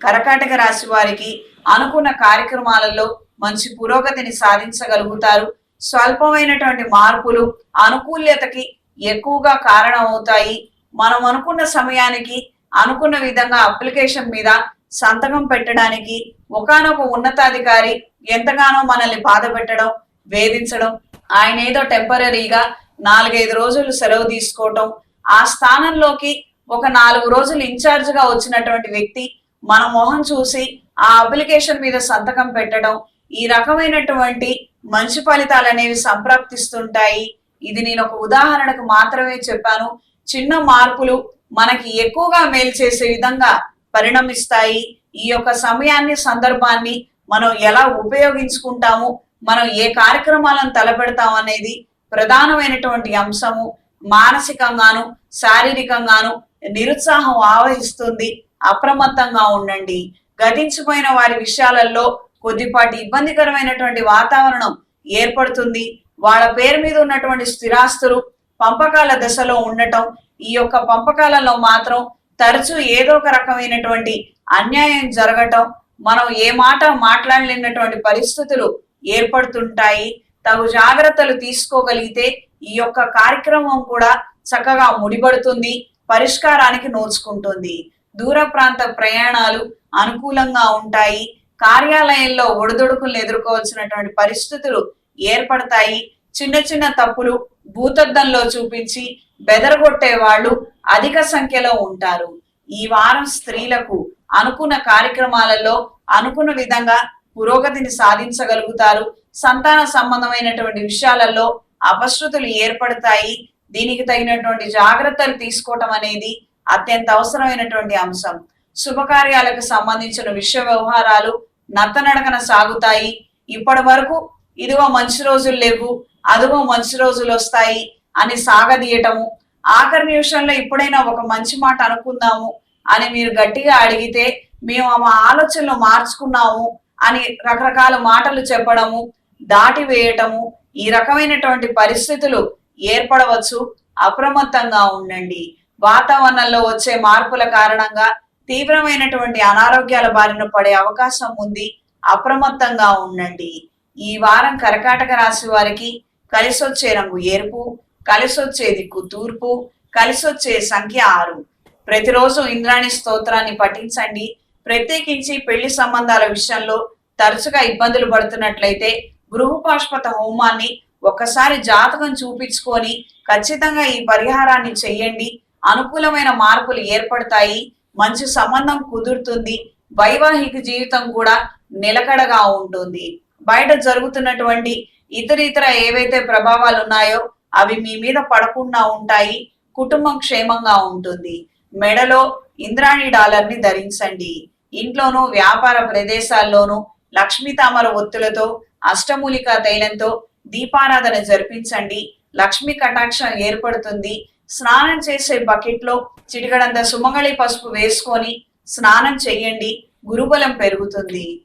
కరకాటక రాశి వారికి అనుకున్న కార్యక్రమాలలో మంచి పురోగతిని సాధించగలుగుతారు. స్వల్పమైనటువంటి మార్పులు అనుకూల్యతకి ఎక్కువగా కారణమవుతాయి. మనం అనుకున్న సమయానికి అనుకున్న విధంగా అప్లికేషన్ మీద సంతకం పెట్టడానికి ఒకానొక ఉన్నతాధికారి ఎంతగానో మనల్ని బాధ పెట్టడం వేధించడం ఆయన ఏదో టెంపరీగా నాలుగైదు రోజులు సెలవు తీసుకోవటం ఆ స్థానంలోకి ఒక నాలుగు రోజులు ఇన్ఛార్జ్గా వచ్చినటువంటి వ్యక్తి మన మొహం చూసి ఆ అప్లికేషన్ మీద సంతకం పెట్టడం ఈ రకమైనటువంటి మంచి ఫలితాలు అనేవి సంప్రాప్తిస్తుంటాయి. ఇది నేను ఒక ఉదాహరణకు మాత్రమే చెప్పాను. చిన్న మార్పులు మనకి ఎక్కువగా మేలు చేసే విధంగా పరిణమిస్తాయి. ఈ యొక్క సమయాన్ని సందర్భాన్ని మనం ఎలా ఉపయోగించుకుంటాము మనం ఏ కార్యక్రమాలను తలపెడతాం అనేది ప్రధానమైనటువంటి అంశము. మానసికంగాను శారీరకంగాను నిరుత్సాహం ఆవహిస్తుంది. అప్రమత్తంగా ఉండండి. గతించిపోయిన వారి విషయాలలో కొద్దిపాటి ఇబ్బందికరమైనటువంటి వాతావరణం ఏర్పడుతుంది. వాళ్ళ పేరు మీద ఉన్నటువంటి స్థిరాస్తులు పంపకాల దశలో ఉండటం ఈ యొక్క పంపకాలలో మాత్రం తరచూ ఏదో ఒక రకమైనటువంటి అన్యాయం జరగటం మనం ఏ మాట మాట్లాడలేనటువంటి పరిస్థితులు ఏర్పడుతుంటాయి. తగు జాగ్రత్తలు తీసుకోగలిగితే ఈ యొక్క కార్యక్రమం కూడా చక్కగా ముడిపడుతుంది పరిష్కారానికి నోచుకుంటుంది. దూర ప్రాంత ప్రయాణాలు అనుకూలంగా ఉంటాయి. కార్యాలయంలో ఒడిదొడుకులను ఎదుర్కోవాల్సినటువంటి పరిస్థితులు ఏర్పడతాయి. చిన్న చిన్న తప్పులు భూతద్దంలో చూపించి బెదరగొట్టే వాళ్ళు అధిక సంఖ్యలో ఉంటారు. ఈ వారం స్త్రీలకు అనుకున్న కార్యక్రమాలలో అనుకున్న విధంగా పురోగతిని సాధించగలుగుతారు. సంతాన సంబంధమైనటువంటి విషయాలలో అపశృతులు ఏర్పడతాయి. దీనికి తగినటువంటి జాగ్రత్తలు తీసుకోవటం అనేది అత్యంత అవసరమైనటువంటి అంశం. శుభకార్యాలకు సంబంధించిన విషయ వ్యవహారాలు నత్తనడకన సాగుతాయి. ఇప్పటి వరకు ఇదిగో మంచి రోజులు లేవు అదిగో మంచి రోజులు వస్తాయి అని సాగదీయటము. ఆఖరి నిమిషంలో ఇప్పుడైనా ఒక మంచి మాట అనుకుందాము అని మీరు గట్టిగా అడిగితే మేము మా ఆలోచనలు మార్చుకున్నాము అని రకరకాల మాటలు చెప్పడము దాటి వేయటము ఈ రకమైనటువంటి పరిస్థితులు ఏర్పడవచ్చు. అప్రమత్తంగా ఉండండి. వాతావరణంలో వచ్చే మార్పుల కారణంగా తీవ్రమైనటువంటి అనారోగ్యాల బారిన పడే అవకాశం ఉంది. అప్రమత్తంగా ఉండండి. ఈ వారం కర్కాటక రాశి వారికి కలిసొచ్చే రంగు ఎరుపు కలిసొచ్చే దిక్కు తూర్పు కలిసొచ్చే సంఖ్య ఆరు. ప్రతిరోజు ఇంద్రాణి స్తోత్రాన్ని పఠించండి. ప్రత్యేకించి పెళ్ళి సంబంధాల విషయంలో తరచుగా ఇబ్బందులు పడుతున్నట్లయితే గృహపాష్పత హోమాన్ని ఒకసారి జాతకం చూపించుకొని ఖచ్చితంగా ఈ పరిహారాన్ని చెయ్యండి అనుకూలమైన మార్పులు ఏర్పడతాయి. మంచి సంబంధం కుదురుతుంది. వైవాహిక జీవితం కూడా నిలకడగా ఉంటుంది. బయట జరుగుతున్నటువంటి ఇతర ఇతర ఏవైతే ప్రభావాలు ఉన్నాయో అవి మీ మీద పడకుండా ఉంటాయి. కుటుంబం క్షేమంగా ఉంటుంది. మెడలో ఇంద్రాణి డాలర్ని ధరించండి. ఇంట్లోనూ వ్యాపార ప్రదేశాల్లోనూ లక్ష్మీ తామర ఒత్తులతో అష్టమూలికా తైలంతో దీపారాధన జరిపించండి. లక్ష్మీ కటాక్షం ఏర్పడుతుంది. స్నానం చేసే బకెట్లో చిటికడంత సుమంగళి పసుపు వేసుకొని స్నానం చెయ్యండి గురుబలం పెరుగుతుంది.